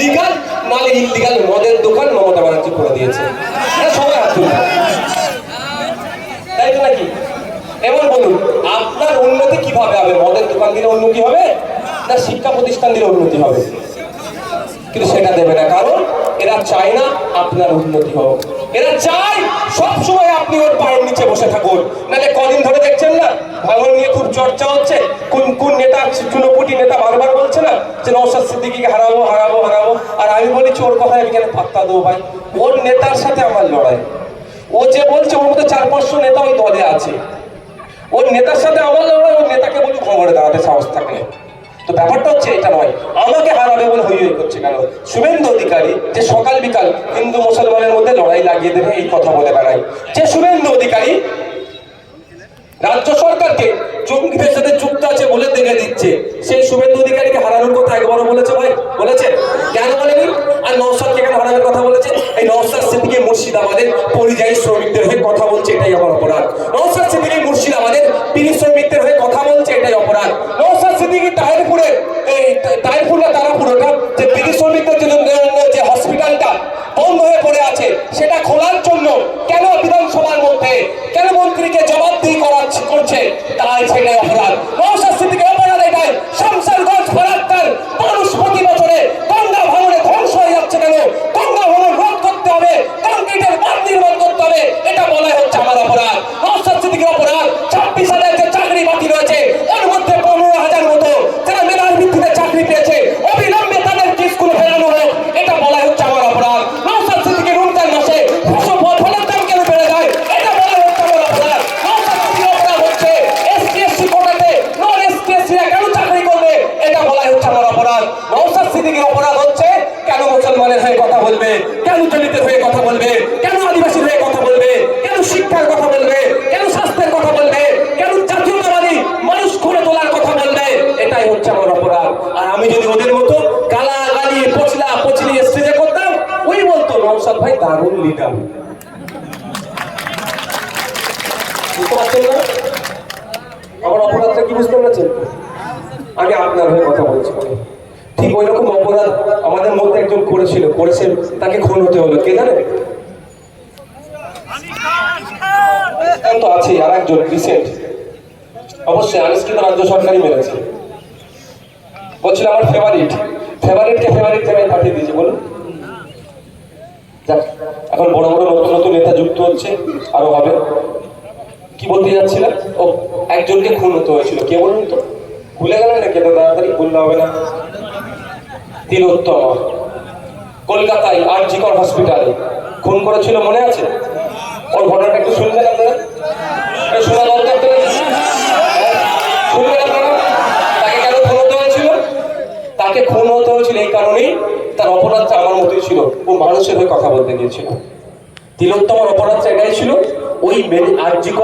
Legal নালে illegal মদের দোকান মমতা ব্যানার্জি করে দিয়েছে। তাই তো নাকি? এবার বলুন, আপনার উন্নতি কীভাবে হবে? মদের দোকান দিলে উন্নতি হবে, না শিক্ষা প্রতিষ্ঠান দিলে উন্নতি হবে? কিন্তু সেটা দেবে না, কারণ এরা চায় না আপনার উন্নতি হোক। এরা চায় সব সময় আপনি ওর পায়ের নিচে বসে থাকুন। নাহলে কদিন ধরে দেখছেন না, ভাঙন নিয়ে খুব চর্চা হচ্ছে। কোন কোন নেতা, চুনোপুটি নেতা বারবার বলছে না যে নৌসাদ সিদ্দিকিকে হারাবো হারাবো আর আমি বলেছি ওর কথায় আমি কেন পাত্তা দেবো ভাই? ওর নেতার সাথে আমার লড়াই। ও যে বলছে, ওর মধ্যে চার পাঁচশো নেতা ওই দলে আছে। ওর নেতার সাথে আমার লড়াই, ওর নেতাকে বলি খবরে দাঁড়াতে সাহস থাকলে তো ব্যাপারটা হচ্ছে এটা নয়, আমাকে হারাবে বলে হই হই করছে কেন? শুভেন্দু অধিকারী যে সকাল বিকাল হিন্দু মুসলমানের মধ্যে লড়াই লাগিয়ে দেবে, এই কথা বলে বেড়ায়। যে শুভেন্দু অধিকারী রাজ্য সরকারকে জঙ্গিদের সাথে যুক্ত আছে বলে দেখে দিচ্ছে, সেই শুভেন্দু অধিকারীকে হারানোর কথা একবারও বলেছে ভাই? বলেছে? কেন বলেনি? আর নৌসাদকে কেন হারানোর কথা বলেছে? এই নৌসাদ মুর্শিদ মুর্শিদাবাদের পরিযায়ী শ্রমিকদের হয়ে কথা বলছে, এটাই আমার অপরাধ। নৌসাদ মুর্শিদ মুর্শিদাবাদের পিড়ি শ্রমিকদের হয়ে কথা বলছে এটাই অপরাধ নৌসাদ সিদ্দিকি তাহিরপুরে এই তাহিরপুর না তারাপুরটা যে পিড়ি শ্রমিকদের জন্য যে হসপিটালটা বন্ধ হয়ে পড়ে আছে সেটা খোলার জন্য কেন বিধানসভার মধ্যে কেন মন্ত্রীকে জবাবদিহি করাচ্ছে করছে তাই সেটাই অপরাধ নৌসাদ সিদ্দিকি অপরাধ এটাই শামসারগঞ্জ ফরাক্কার মানুষ প্রতি বছরে গঙ্গা ভাঙনে ধ্বংস হয়ে যাচ্ছে কেন গঙ্গা ভাঙন রোধ করতে হবে কংক্রিটের বাঁধ নির্মাণ করতে হবে এটা বলাই হচ্ছে আমার অপরাধ নৌসাদ সিদ্দিকির অপরাধ ছাব্বিশ হাজার যে চাকরি বাকি রয়েছে ওর মধ্যে পনেরো হাজার মতো যারা মেধার ভিত্তিতে চাকরি পেয়েছে অবিলম্বে তাদেরকে স্কুলে ফেরানো হোক এটা বলাই হচ্ছে আমার অপরাধ নৌসাদ সিদ্দিকি রমজান মাসে ফসল ফলের দাম কেন বেড়ে যায় এটা বলাই হচ্ছে আমার অপরাধ নৌসাদ সিদ্দিকির অপরাধ হচ্ছে এসটিএসসি কোটাতে নন এসটিএসসি কেন চাকরি করবে এটা বলাই হচ্ছে আমার অপরাধ নৌসাদ অপরাধ হচ্ছে, কেন মুসলমানের হয়ে কথা বলবে? কেন দলিতের হয়ে কথা বলবে? কেন আদিবাসীর হয়ে কথা বলবে? কেন শিক্ষার কথা বলবে? কেন স্বাস্থ্যের কথা বলবে? কেন জাতীয়তাবাদী মানুষ করে তোলার কথা বলবে? এটাই হচ্ছে আমার অপরাধ। আর আমি যদি ওদের মতো গালা গালি পচলা পচলি স্টেজে করতাম, ওই বলতো নৌসাদ ভাই দারুণ লিডার আমার অপরাধটা কি বুঝতে পারছেন? আমি আপনার হয়ে কথা বলছি। ঠিক ওই রকম অপরাধ আমাদের মধ্যে একজন করেছিল, করেছে, তাকে খুন হতে হলো, কে জানে? তো আছে আর একজন রিসেন্ট অবশ্যই আনিসকে তো রাজ্য সরকারই মেরেছে। বলছিল আমার ফেভারিট ফেভারিটকে ফেভারিট আমি পাঠিয়ে দিয়েছি, বলুন। যাক, এখন বড় বড় নতুন নতুন নেতা যুক্ত হচ্ছে, আরও হবে। কি বলতে যাচ্ছিলাম ও, একজনকে খুন হতে হয়েছিল, কে বলুন তো? ভুলে গেলেন নাকি এত তাড়াতাড়ি? ভুললে হবে না। তিলোত্তম কলকাতায় আরজিকর হসপিটালে খুন করেছিল মনে আছে? ওর ঘটনাটা একটু শুনবেন আপনারা? তাকে খুন হতে হয়েছিল? তাকে খুন হতে হয়েছিল এই কারণেই তার অপরাধটা আমার মতোই ছিল। ও মানুষের হয়ে কথা বলতে গিয়েছিল। তিলোত্তমার অপরাধটা এটাই ছিল। ওই আরজিকর